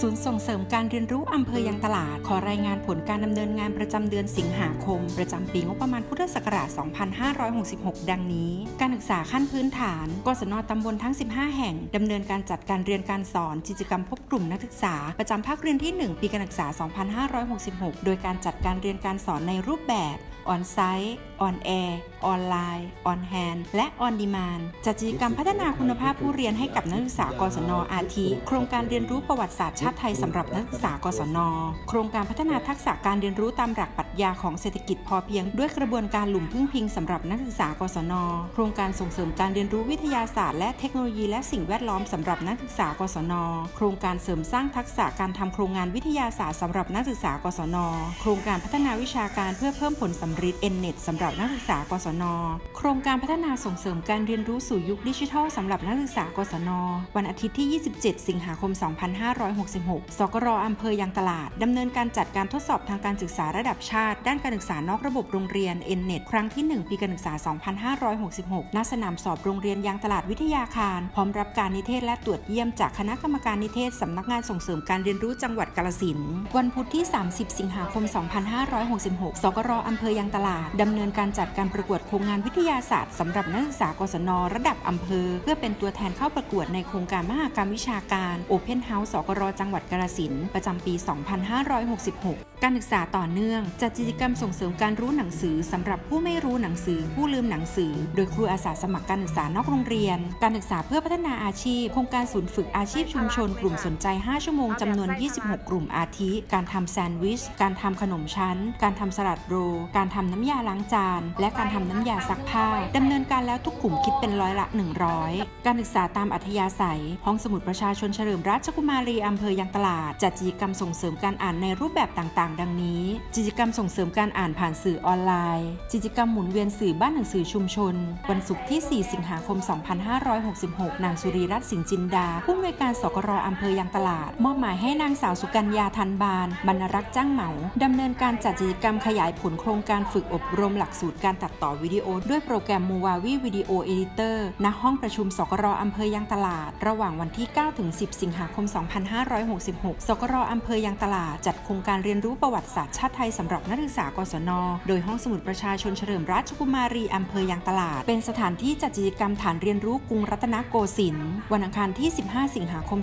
ศูนย์ส่งเสริมการเรียนรู้อำเภอยังตลาด ขอรายงานผลการดำเนินงานประจำเดือนสิงหาคม ประจำปีงบประมาณพุทธศักราช 2566 ดังนี้ การศึกษาขั้นพื้นฐาน กศนตำบลทั้ง 15 แห่ง ดำเนินการจัดการเรียนการสอนกิจกรรมพบกลุ่มนักศึกษา ประจำภาคเรียนที่ 1 ปีการศึกษา 2566 โดยการจัดการเรียนการสอนในรูปแบบออนไซต์ออนแอร์ออนไลน์ออนแฮนและออนดีมานจัดกิจกรรมพัฒนาคุณภาพผู้เรียนให้กับนักศึกษากศนอาทิโครงการเรียนรู้ประวัติศาสตร์ชาติไทยสำหรับนักศึกษากศน โครงการพัฒนาทักษะการเรียนรู้ตามหลักปรัชญาของเศรษฐกิจพอเพียง ด้วยกระบวนการหลุมพึ่งพิงสำหรับนักศึกษากศน โครงการส่งเสริมการเรียนรู้วิทยาศาสตร์และเทคโนโลยีและสิ่งแวดล้อมสำหรับนักศึกษากศน โครงการเสริมสร้างทักษะการทำโครงงานวิทยาศาสตร์สำหรับนักศึกษากศน โครงการพัฒนาวิชาการเพื่อเพิ่มผลสำฤทธิ์ Nnet สำหรับนักศึกษากศน โครงการพัฒนาส่งเสริมการเรียนรู้สู่ยุคดิจิทัลสำหรับนักศึกษากศน วันอาทิตย์ที่ 27 สิงหาคม 2566 สกรอำเภอยางตลาดดำเนินการจัดการทดสอบทางการศึกษาระดับชาติ ด้านการศึกษานอกระบบโรงเรียน Nnet ครั้งที่ 1 ปีการศึกษา 2566 ณ สนามสอบโรงเรียนยางตลาดวิทยาคาร พร้อมรับการนิเทศและตรวจเยี่ยมจากคณะกรรมการนิเทศสำนักงานส่งเสริมการเรียนรู้จังหวัดกาฬสิน วันพุธที่ 30 สิงหาคม 2566 สกรอำเภอยางตลาดดำเนินการจัดการประกวดโครงงานวิทยาศาสตร์สำหรับนักศึกษากศน ระดับอำเภอ เพื่อเป็นตัวแทนเข้าประกวดในโครงการมหกรรมวิชาการ Open House สกรจังหวัดกาฬสินธุ์ประจำปี 2566การศึกษาต่อเนื่องจัดกิจกรรมส่งเสริมการรู้หนังสือสำหรับผู้ไม่รู้หนังสือ ผู้ลืมหนังสือ โดยครูอาสาสมัครการศึกษานอกโรงเรียน การศึกษาเพื่อพัฒนาอาชีพ โครงการศูนย์ฝึกอาชีพชุมชน กลุ่มสนใจ 5 ชั่วโมงจำนวน 26 กลุ่มอาทิ การทำแซนด์วิช การทำขนมชั้น การทำสลัดโรลการทำน้ำยาล้างจานและการทำน้ำยาซักผ้าดำเนินการแล้วทุกกลุ่มคิดเป็นร้อยละ 100 การศึกษาตามอัธยาศัย ห้องสมุดประชาชนเฉลิมราชกุมารีอำเภอยางตลาด จัดกิจกรรมส่งเสริมการอ่านในรูปแบบต่างๆ ดังนี้ กิจกรรมส่งเสริมการอ่านผ่านสื่อออนไลน์กิจกรรมหมุนเวียนสื่อบ้านหนังสือชุมชน วันศุกร์ที่ 4 สิงหาคม 2566 นางสุรีรัตน์สิงห์จินดา ผู้อำนวยการสกรอำเภอยางตลาด มอบหมายให้นางสาวสุกัญญาทันบานบรรรักษ์จ้างเหมาดำเนินการจัดกิจกรรมขยายผลโครงการฝึกอบรมหลักสูตรการตัดต่อวิดีโอ ด้วยโปรแกรม m o v a v i Video Editor ณห้องประชุมสกรอำเภอยางตลาด ระหว่างวันที่9ถึง10 สิงหาคม 2566 สกรอำเภอยางตลาด จัดโครงการเรียนรู้ประวัติศาสตร์ชาติไทยสำหรับนักศึกษากศน โดยห้องสมุดประชาชนเฉลิมราชกุมารีอำเภอยางตลาด เป็นสถานที่จัดกิจกรรมฐานเรียนรู้กรุงรัตนโกสินทร์วันอังคารที่ 15 สิงหาคม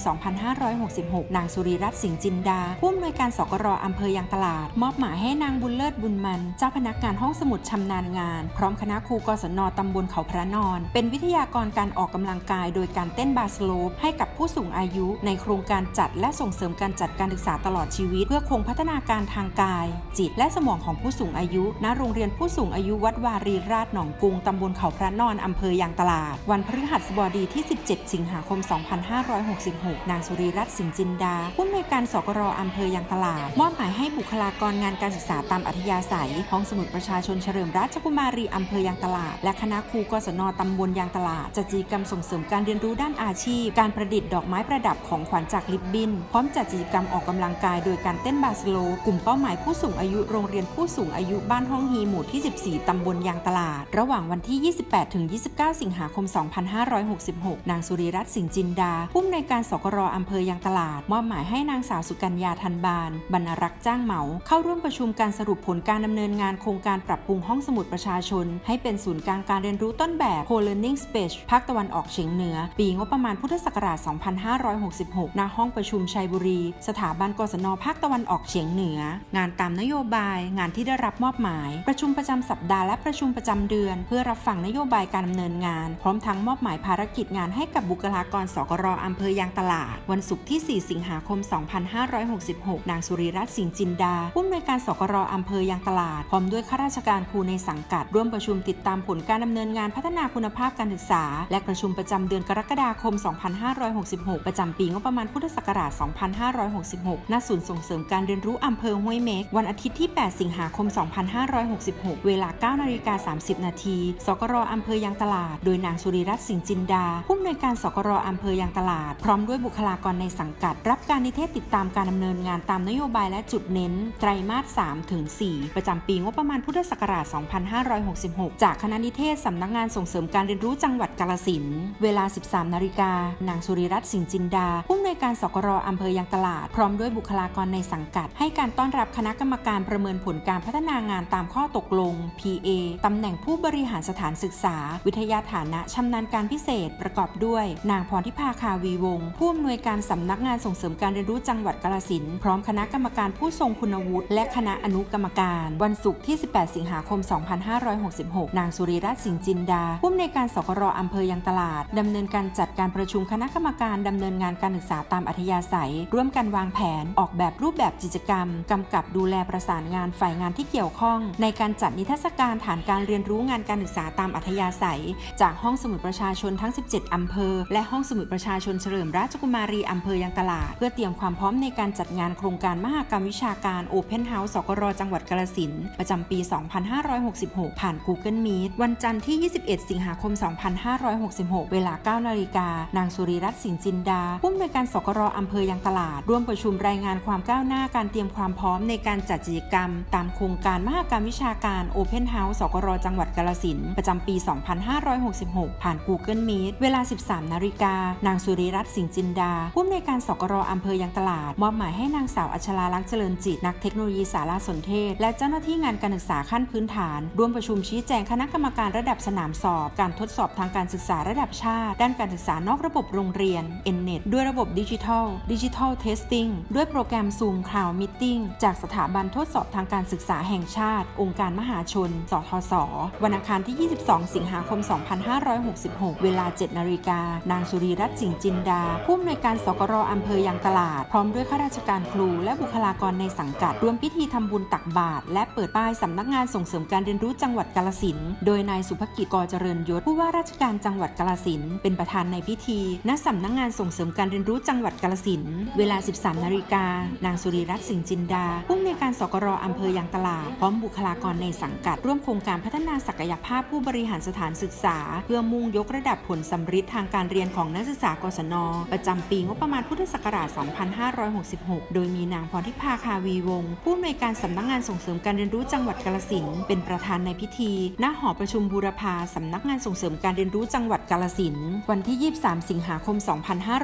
2566 นางสุรีรัตน์สิงห์จินดาผู้อำนวยการสกรอำเภอยางตลาด มอบหมายให้นางบุญเลิศบุญมัน เจ้าพนักงานห้องสมุดชำนาญงาน พร้อมคณะครูกศนตำบลเขาพระนอน เป็นวิทยากรการออกกำลังกายโดยการเต้นบาสโลปให้กับผู้สูงอายุ ในโครงการจัดและส่งเสริมการจัดการศึกษาตลอดชีวิต เพื่อคงพัฒนาการทางกาย จิตและสมองของผู้สูงอายุ ณ โรงเรียนผู้สูงอายุวัดวารีราชหนองกุงตำบลเขาพระนอนอำเภอยางตลาด วันพฤหัสบดีที่ 17 สิงหาคม 2566 นางสุรีรัตน์สิงจินดา ผู้อำนวยการสกรอำเภอยางตลาด มอบหมายให้บุคลากรงานการศึกษาตามอัธยาศัยห้องสมุดประชาชนเฉลิมราชกุมารีอำเภอยางตลาด และคณะครูกศนตำบลยางตลาดจัดกิจกรรมส่งเสริมการเรียนรู้ด้านอาชีพ การประดิษฐ์ดอกไม้ประดับของขวัญจากลิบบิน พร้อมจัดกิจกรรมออกกำลังกายโดยการเต้นบาสโล กลุ่มเป้าหมายผู้สูงอายุโรงเรียนผู้สูงอายุบ้านห้องฮีหมู่ที่ 14 ตำบลยางตลาด ระหว่างวันที่ 28 ถึง 29 สิงหาคม 2566 นางสุริรัตน์สิงห์จินดา ผู้อำนวยการสกรอำเภอยางตลาด มอบหมายให้นางสาวสุกัญญาทันบานบรรรักษ์จ้างเหมา เข้าร่วมประชุมการสรุปผลการดำเนินงานโครงการปรับปรุงห้องสมุดประชาชน ให้เป็นศูนย์กลางการเรียนรู้ต้นแบบ Co-Learning Space ภาคตะวันออกเฉียงเหนือ ปีงบประมาณพุทธศักราช 2566 ณ ห้องประชุมชัยบุรี สถาบันกศนภาคตะวันออกเฉียงเหนือ งานตามนโยบาย งานที่ได้รับมอบหมาย ประชุมประจำสัปดาห์และประชุมประจำเดือน เพื่อรับฟังนโยบายการดำเนินงาน พร้อมทั้งมอบหมายภารกิจงานให้กับบุคลากรสกรอำเภอยางตลาด วันศุกร์ที่ 4 สิงหาคม 2566 นางสุริรัตน์สิงห์จินดาผู้อำนวยการสกรอำเภอยางตลาด พร้อมด้วยข้าราชการครูในในสังกัด ร่วมประชุมติดตามผลการดำเนินงานพัฒนาคุณภาพการศึกษา และประชุมประจำเดือนกรกฎาคม 2566 ประจำปีงบประมาณพุทธศักราช 2566 ณ ศูนย์ส่งเสริมการเรียนรู้อำเภอห้วยเม็ก วันอาทิตย์ที่ 8 สิงหาคม 2566 เวลา 9 นาฬิกา 30 นาที สกรอำเภอยางตลาด โดยนางสุริรัตน์สิงห์จินดา ผู้อำนวยการสกรอำเภอยางตลาด พร้อมด้วยบุคลากรในสังกัด รับการนิเทศติดตามการดำเนินงานตามนโยบายและจุดเน้น ไตรมาส 3 ถึง 4 ประจำปีงบประมาณพุทธศักราช2566 จากคณะนิเทศสำนักงานส่งเสริมการเรียนรู้จังหวัดกาลสินเวลา 13 นาฬิกา นางสุริรัตน์สิงห์จินดา ผู้อำนวยการสกรอำเภอยางตลาด พร้อมด้วยบุคลากรในสังกัด ให้การต้อนรับคณะกรรมการประเมินผลการพัฒนางานตามข้อตกลง PA ตำแหน่งผู้บริหารสถานศึกษา วิทยาฐานะชำนาญการพิเศษ ประกอบด้วย นางพรทิพาคาวีวงศ์ผู้อำนวยการสำนักงานส่งเสริมการเรียนรู้จังหวัดกาลสินพร้อมคณะกรรมการผู้ทรงคุณวุฒิและคณะอนุกรรมการ วันศุกร์ที่ 18 สิงหาคม2566 นางสุริรัตน์สิงห์จินดา ผู้อำนวยการสกรอำเภอยางตลาด ดำเนินการจัดการประชุมคณะกรรมการดำเนินงานการศึกษาตามอัธยาศัย ร่วมกันวางแผนออกแบบรูปแบบกิจกรรมกำกับดูแลประสานงานฝ่ายงานที่เกี่ยวข้อง ในการจัดนิทรรศการฐานการเรียนรู้งานการศึกษาตามอัธยาศัย จากห้องสมุดประชาชนทั้ง 17 อำเภอ และห้องสมุดประชาชนเฉลิมราชกุมารีอำเภอยางตลาด เพื่อเตรียมความพร้อมในการจัดงานโครงการมหกรรมวิชาการ Open House สกรจังหวัดกาฬสินธุ์ประจำปี 256 2566 ผ่าน Google Meet วันจันทร์ที่ 21 สิงหาคม 2566 เวลา 9 นาฬิกา นางสุริรัตน์สิงห์จินดา ผู้อำนวยการสกรอำเภอยางตลาด ร่วมประชุมรายงานความก้าวหน้าการเตรียมความพร้อมในการจัดกิจกรรม ตามโครงการมหกรรมวิชาการ Open House สกรจังหวัดกาฬสินประจำปี 2566 ผ่าน Google Meet เวลา 13 นาฬิกา นางสุริรัตน์สิงห์จินดา ผู้อำนวยการสกรอำเภอยางตลาด มอบหมายให้นางสาวอัชราลักษณ์เจริญจิต นักเทคโนโลยีสารสนเทศ และเจ้าหน้าที่งานการศึกษาขั้นพื้นฐานร่วมประชุมชี้แจงคณะกรรมการระดับสนามสอบ การทดสอบทางการศึกษาระดับชาติ ด้านการศึกษานอกระบบโรงเรียน NNET ด้วยระบบดิจิทัลดิจิทัลเทสติ้งด้วยโปรแกรม Zoom Cloud Meeting จากสถาบันทดสอบทางการศึกษาแห่งชาติ องค์การมหาชน สทศวันอังคารที่ 22 สิงหาคม 2566 เวลา 7 นาฬิกา นางสุรีรัตน์สิงห์จินดา ผู้อำนวยการสกรอำเภอยางตลาด พร้อมด้วยข้าราชการครูและบุคลากรในสังกัด ร่วมพิธีทำบุญตักบาตรและเปิดป้ายสำนักงานส่งเสริมการเรียนรู้จังหวัดกาลสินโดยนายสุภกิจกเจริญยศผู้ว่าราชการจังหวัดกาลสินเป็นประธานในพิธี ณสำนักงานส่งเสริมการเรียนรู้จังหวัดกาลสินเวลา 13 นาฬิกา นางสุริรัตน์สิงห์จินดา ผู้อำนวยการสกรอำเภอยางตลาดพร้อมบุคลากรในสังกัด ร่วมโครงการพัฒนาศักยภาพผู้บริหารสถานศึกษา เพื่อมุ่งยกระดับผลสำฤทธิ์ทางการเรียนของนักศึกษากศน ประจำปีงบประมาณพุทธศักราช 2566 โดยมีนางพรทิพาคาวีวงศ์ผู้อำนวยการสำนักงานส่งเสริมการเรียนรู้จังหวัดกาฬสินเป็นประธานในพิธี ณ หอประชุมบูรพาสำนักงานส่งเสริมการเรียนรู้จังหวัดกาฬสินวันที่ 23 สิงหาคม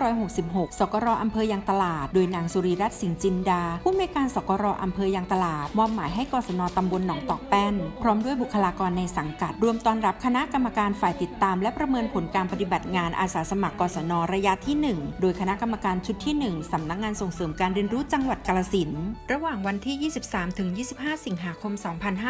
2566 สกรอำเภอยางตลาด โดยนางสุริรัตน์สิงห์จินดา ผู้อำนวยการสกรอำเภอยางตลาด มอบหมายให้กศนตำบลหนองตอกแป้น พร้อมด้วยบุคลากรในสังกัดร่วมต้อนรับคณะกรรมการฝ่ายติดตาม และประเมินผลการปฏิบัติงานอาสาสมัครกศนระยะที่ 1 โดยคณะกรรมการชุดที่ 1 สำนักงานส่งเสริมการเรียนรู้จังหวัดกาลสินระหว่างวันที่ 23 ถึง 25 สิงหาคม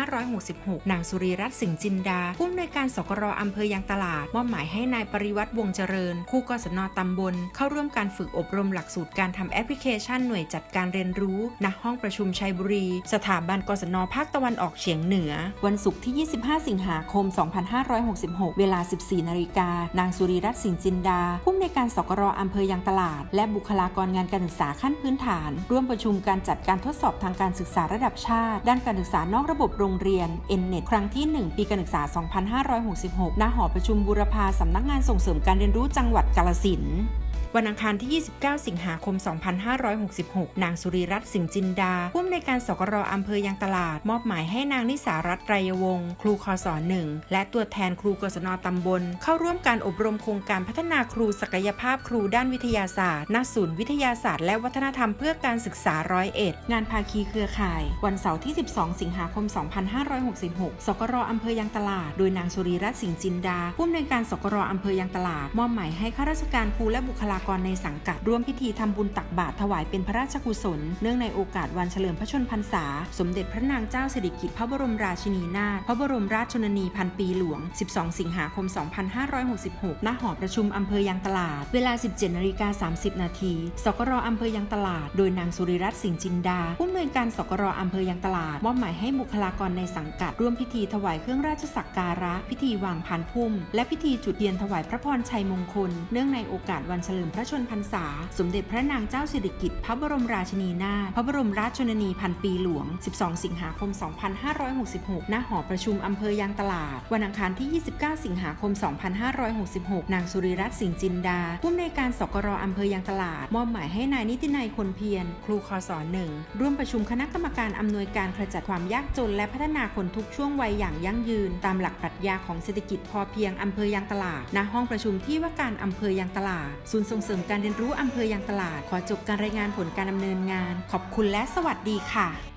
2566นางสุริรัตน์สิงห์จินดา ผู้อำนวยการสกรอำเภอยางตลาด มอบหมายให้นายปริวัติวงเจริญครูกศนตำบล เข้าร่วมการฝึกอบรมหลักสูตรการทำแอปพลิเคชันหน่วยจัดการเรียนรู้ณห้องประชุมชัยบุรี สถาบันกศนภาคตะวันออกเฉียงเหนือ วันศุกร์ที่ 25 สิงหาคม 2566 เวลา 14 นาฬิกา นางสุริรัตน์สิงห์จินดา ผู้อำนวยการสกรอำเภอยางตลาด และบุคลากรงานการศึกษาขั้นพื้นฐาน ร่วมประชุมการจัดการทดสอบทางการศึกษาระดับชาติ ด้านการศึกษานอกระบบโรงเรียน NNET ครั้งที่ 1 ปีการศึกษา 2566 ณ หอประชุมบูรพาสำนักงานส่งเสริมการเรียนรู้จังหวัดกาลสินธุ์ วันอังคารที่ 29 สิงหาคม 2566 นางสุริรัตน์สิงห์จินดา ผู้อำนวยการสกรอำเภอยางตลาด มอบหมายให้นางนิสารัตน์ไรยวงศ์ครูคอสอหนึ่งและตัวแทนครูกศนตำบล เข้าร่วมการอบรมโครงการพัฒนาครูศักยภาพครูด้านวิทยาศาสตร์ ณ ศูนย์วิทยาศาสตร์และวัฒนธรรมเพื่อการศึกษาร้อยเอ็ดงานภาคีเครือข่าย วันเสาร์ที่ 12 สิงหาคม 2566 สกรอำเภอยางตลาด โดยนางสุริรัตน์สิงห์จินดา ผู้อำนวยการสกรอำเภอยางตลาด มอบหมายให้ข้าราชการครูและบุคลากรในสังกัดร่วมพิธีทำบุญตักบาตรถวายเป็นพระราชกุศล เนื่องในโอกาสวันเฉลิมพระชนพรรษา สมเด็จพระนางเจ้าสิริกิติ์พระบรมราชินีนาถพระบรมราชชนนีพันปีหลวง 12 สิงหาคม 2566 ณ หอประชุมอำเภอยางตลาด เวลา 17นาฬิกา30 นาทีสกรอำเภอยางตลาด โดยนางสุริรัตน์สิงห์จินดา ผู้อำนวยการสกรอำเภอยางตลาด มอบหมายให้บุคลากรในสังกัด ร่วมพิธีถวายเครื่องราชสักการะ พิธีวางพานพุ่ม และพิธีจุดเทียนถวายพระพรชัยมงคล เนื่องในโอกาสวันเฉลิมพระชนพรรษา สมเด็จพระนางเจ้าสิริกิติ์พระบรมราชินีนาถพระบรมราชชนนีพันปีหลวง 12 สิงหาคม 2566 ณ หอประชุมอำเภอยางตลาด วันอังคารที่ 29 สิงหาคม 2566 นางสุริรัตน์สิงห์จินดา ผู้อำนวยการสกรอำเภอยางตลาด มอบหมายให้นายนิตินัยคนเพียร ครูคศหนึ่ง ร่วมประชุมคณะกรรมการอำนวยการขจัดความยากจน และพัฒนาคนทุกช่วงวัยอย่างยั่งยืน ตามหลักปรัชญาของเศรษฐกิจพอเพียงอำเภอยางตลาด ณ ห้องประชุมที่ว่าการอำเภอยางตลาดศูนย์ส่งเสริมการเรียนรู้อำเภอยางตลาด ขอจบการรายงานผลการดำเนินงาน ขอบคุณและสวัสดีค่ะ